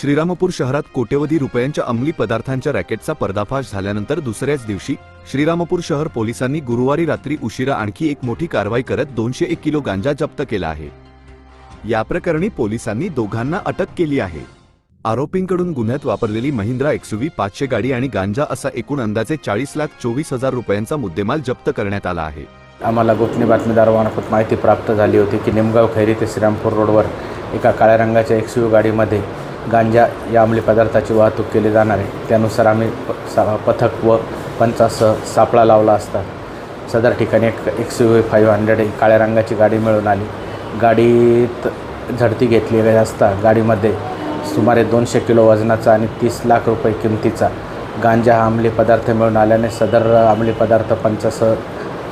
श्रीरामपूर शहरात कोट्यवधी रुपयांच्या अंमली पदार्थांच्या रॅकेटचा पर्दाफाश झाल्यानंतर दुसऱ्याच दिवशी श्रीरामपूर शहर पोलिसांनी गुरुवारी रात्री उशिरा आणखी एक मोठी कारवाई करत दोनशे एक किलो गांजा जप्त केला आहे. या प्रकरणी पोलिसांनी दोघांना अटक केली आहे. आरोपींकडून गुन्ह्यात वापरलेली महिंद्रा एक्सुव्ही पाचशे गाडी आणि गांजा असा एकूण अंदाजे चाळीस लाख चोवीस हजार रुपयांचा मुद्देमाल जप्त करण्यात आला आहे. आम्हाला गोपनीय बातमीदारामार्फत माहिती प्राप्त झाली होती की निमगाव खैरी ते श्रीरामपूर रोडवर एका काळ्या रंगाच्या एक्स गाडीमध्ये गांजा या अंमली पदार्थाची वाहतूक केली जाणार आहे. त्यानुसार आम्ही प पथक व पंचासह सापळा लावला असता. सदर ठिकाणी एक एक्स यू फाईव्ह हंड्रेड काळ्या रंगाची गाडी मिळून आली. गाडीत झडती घेतलेली असता गाडीमध्ये सुमारे दोनशे किलो वजनाचा आणि तीस लाख रुपये किमतीचा गांजा हा अंमली पदार्थ मिळून आल्याने सदर अंमली पदार्थ पंचास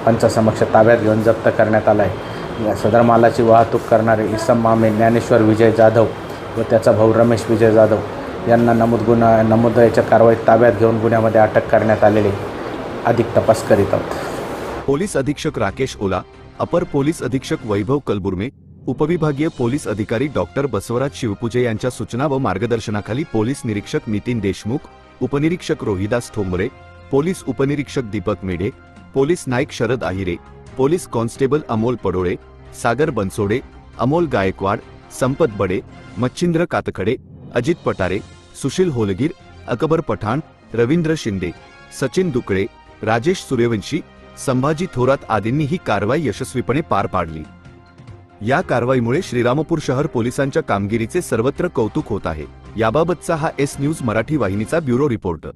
पंचासमक्ष ताब्यात घेऊन जप्त करण्यात आला आहे. या सदर मालाची वाहतूक करणारे इसम मामे ज्ञानेश्वर विजय जाधव व त्याचा भाऊ रमेश विजय जाधव यांना नमूद गुन्हा नमूद याच्या कारवाईत ताब्यात घेऊन गुन्ह्यामध्ये अटक करण्यात आलेली अधिक तपास करीत आहोत. पोलीस अधीक्षक राकेश ओला अपर पोलीस अधीक्षक वैभव कलबुर्मे उपविभागीय पोलीस अधिकारी डॉक्टर बसवराज शिवपूजे यांच्या सूचना व मार्गदर्शनाखाली पोलीस निरीक्षक नितीन देशमुख उपनिरीक्षक रोहिदास ठोंबरे पोलीस उपनिरीक्षक Deepak Medhe police naik Sharad Ahire police constable Amol Padole Sagar Bansode Amol Gaikwad Sampat Bade Machhindra Katkhade Ajit Patare Sushil होलगीर Akbar Pathan Ravindra Shinde Sachin दुकळे Rajesh Suryavanshi Sambhaji Thorat आदींनी ही कारवाई यशस्वीपणे पार पाडली. या कारवाईमुळे श्रीरामपूर शहर पोलिसांच्या कामगिरीचे सर्वत्र कौतुक होत आहे. याबाबतचा हा एस न्यूज मराठी वाहिनीचा ब्युरो रिपोर्ट.